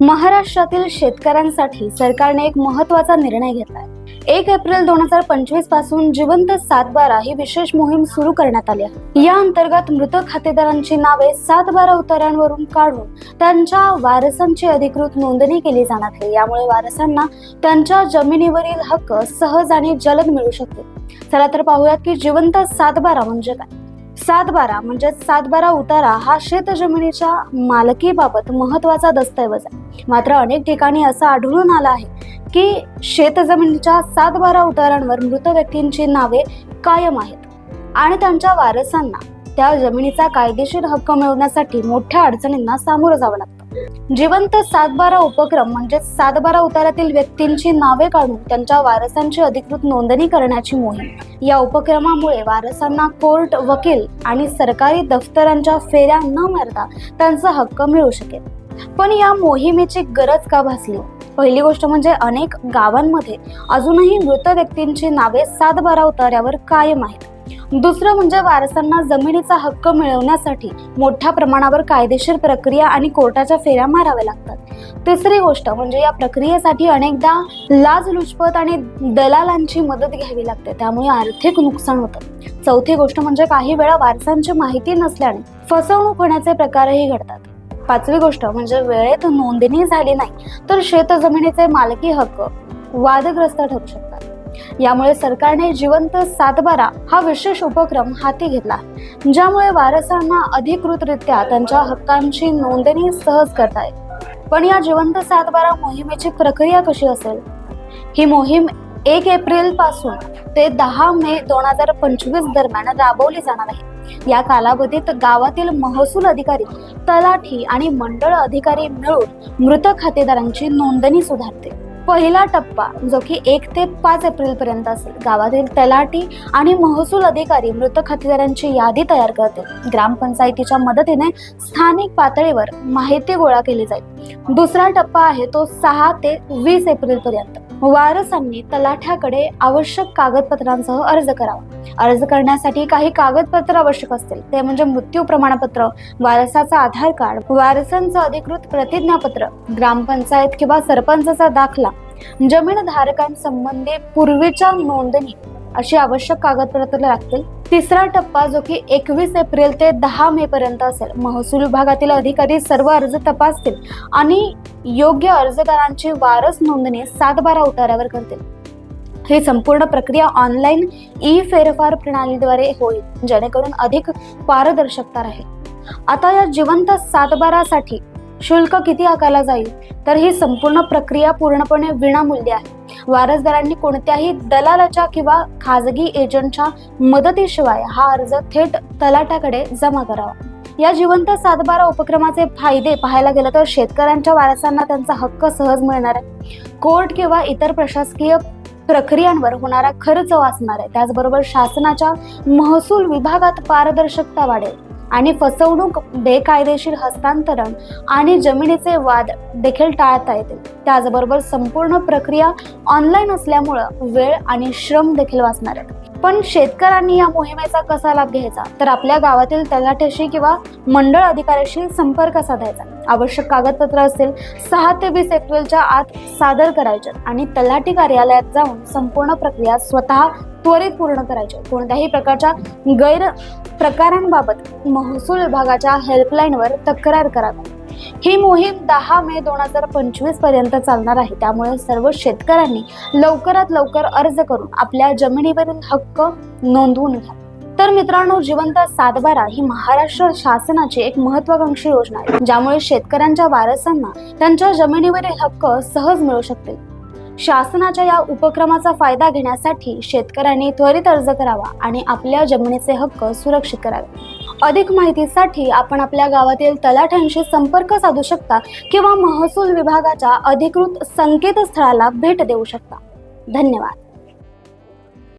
महाराष्ट्रातील शेतकऱ्यांसाठी सरकारने एक महत्त्वाचा निर्णय घेतलाय. एक एप्रिल दोन हजार पंचवीसपासून जिवंत सातबारा ही विशेष मोहीम सुरू करण्यात आली आहे. या अंतर्गत मृत खातेदारांची नावे सातबारा उतार्यांवरून काढून त्यांच्या वारसांची अधिकृत नोंदणी केली जाणार आहे. यामुळे वारसांना त्यांच्या जमिनीवरील हक्क सहज आणि जलद मिळू शकतील. चला तर पाहूयात की जिवंत सातबारा म्हणजे काय. सातबारा म्हणजे सातबारा उतारा हा शेत जमिनीच्या मालकीबाबत महत्त्वाचा दस्तऐवज आहे. मात्र अनेक ठिकाणी असं आढळून आलं आहे की शेतजमिनीच्या सातबारा उतारांवर मृत व्यक्तींची नावे कायम आहेत आणि त्यांच्या वारसांना त्या जमिनीचा कायदेशीर हक्क मिळवण्यासाठी मोठ्या अडचणींना सामोरं जावं लागतं. जिवंत सातबारा उपक्रम म्हणजे सातबारा उतारातील व्यक्तींची नावे काढून त्यांच्या वारसांची अधिकृत नोंदणी करण्याची मोहीम. या उपक्रमामुळे वारसांना कोर्ट वकील आणि सरकारी दफ्तरांच्या फेऱ्या न मारता त्यांचा हक्क मिळू शकेल. पण या मोहिमेची गरज का भासली? पहिली गोष्ट म्हणजे अनेक गावांमध्ये अजूनही मृत व्यक्तींची नावे सातबारा उतार्यावर कायम आहेत. दुसरं म्हणजे वारसांना जमिनीचा हक्क मिळवण्यासाठी मोठ्या प्रमाणावर कायदेशीर प्रक्रिया आणि कोर्टाच्या फेऱ्या माराव्या लागतात. तिसरी गोष्ट म्हणजे या प्रक्रियेसाठी अनेकदा लाचलुचपत आणि दलालांची मदत घ्यावी लागते. त्यामुळे आर्थिक नुकसान होतं. चौथी गोष्ट म्हणजे काही वेळा वारसांची माहिती नसल्याने फसवणूक होण्याचे प्रकारही घडतात. पाचवी गोष्ट म्हणजे वेळेत नोंदणी झाली नाही तर शेतजमिनीचे मालकी हक्क वादग्रस्त ठरू शकतात. यामुळे सरकारने जिवंत सातबारा हा विशेष उपक्रम हाती घेतला ज्यामुळे वारसांना अधिकृतरित्या त्यांच्या हक्कांची नोंदणी सहज करता येईल. पण या जिवंत सातबारा मोहिमेची प्रक्रिया कशी असेल? ही मोहीम एक एप्रिलपासून ते दहा मे दोन हजार पंचवीस दरम्यान राबवली जाणार आहे. या कालावधीत गावातील महसूल अधिकारी तलाठी आणि मंडळ अधिकारी मिळून मृत खातेदारांची नोंदणी सुधारते पहिला टप्पा जो की एक ते पाच एप्रिल पर्यंत असेल गावातील तलाठी आणि महसूल अधिकारी मृत खातेदारांची यादी तयार करतील. ग्रामपंचायतीच्या मदतीने स्थानिक पातळीवर माहिती गोळा केली जाईल. दुसरा टप्पा आहे तो सहा ते वीस एप्रिल पर्यंत वारसांनी तलाठ्याकडे आवश्यक कागदपत्रांसह अर्ज करावा. अर्ज करण्यासाठी काही कागदपत्र आवश्यक असतील. ते म्हणजे मृत्यू प्रमाणपत्र वारसाचा आधार कार्ड वारसांचं अधिकृत प्रतिज्ञापत्र ग्रामपंचायत किंवा सरपंचाचा दाखला जमीन धारकांसंबंधी पूर्वीच्या नोंदणी अशी आवश्यक कागदपत्र लागतील. तिसरा टप्पा जो की एकवीस एप्रिल ते दहा मे पर्यंत असेल. महसूल विभागातील अधिकारी सर्व अर्ज तपासतील आणि योग्य अर्जदारांची वारस नोंदणी सातबारा उतारावर करतील. ही संपूर्ण प्रक्रिया ऑनलाईन ई फेरफार प्रणालीद्वारे होईल जेणेकरून अधिक पारदर्शकता राहील. आता या जिवंत सातबारासाठी शुल्क किती आकारला जाईल? तर ही संपूर्ण प्रक्रिया पूर्णपणे विनामूल्य आहे. वारसदारांनी कोणत्याही दलालाच्या किंवा खाजगी एजंटच्या मदतीशिवाय हा अर्ज थेट तलाट्याकडे जमा करावा. या जिवंत सातबारा उपक्रमाचे फायदे पाहायला गेलं तर शेतकऱ्यांच्या वारसांना त्यांचा हक्क सहज मिळणार आहे. कोर्ट किंवा इतर प्रशासकीय प्रक्रियांवर होणारा खर्च वाचणार आहे. त्याचबरोबर शासनाच्या महसूल विभागात पारदर्शकता वाढेल. आणि फसवणूक बेकायदेशीर हस्तांतरण आणि जमिनीचे वाद देखील टाळता येतील. त्याचबरोबर संपूर्ण प्रक्रिया ऑनलाईन असल्यामुळं वेळ आणि श्रम देखील वाचणार आहेत. पण शेतकऱ्यांनी या मोहिमेचा कसा लाभ घ्यायचा? तर आपल्या गावातील तलाठ्याशी किंवा मंडळ अधिकाऱ्याशी संपर्क साधायचा. आवश्यक कागदपत्र असेल सहा ते वीस एप्रिलच्या आत सादर करायचे आणि तलाठी कार्यालयात जाऊन संपूर्ण प्रक्रिया स्वतः त्वरित पूर्ण करायचे. कोणत्याही प्रकारच्या गैर प्रकारांबाबत महसूल विभागाच्या हेल्पलाईनवर तक्रार करावी. ही मोहीम दहा मे दोन हजार पंचवीसपर्यंत चालणार आहे. त्यामुळे सर्व शेतकऱ्यांनी लवकरात लवकर अर्ज करून आपल्या जमिनीवरील हक्क नोंदवून घ्या. तर मित्रांनो जिवंत सातबारा ही महाराष्ट्र शासनाची एक महत्वाकांक्षी योजना आहे ज्यामुळे शेतकऱ्यांच्या वारसांना त्यांच्या जमिनीवरील हक्क सहज मिळू शकतील. शासनाच्या या उपक्रमाचा फायदा घेण्यासाठी शेतकऱ्यांनी त्वरित अर्ज करावा आणि आपल्या जमिनीचे हक्क सुरक्षित करावे. अधिक माहितीसाठी आपण आपल्या गावातील तलाठ्यांशी संपर्क साधू शकता किंवा महसूल विभागाच्या अधिकृत संकेतस्थळाला भेट देऊ शकता. धन्यवाद.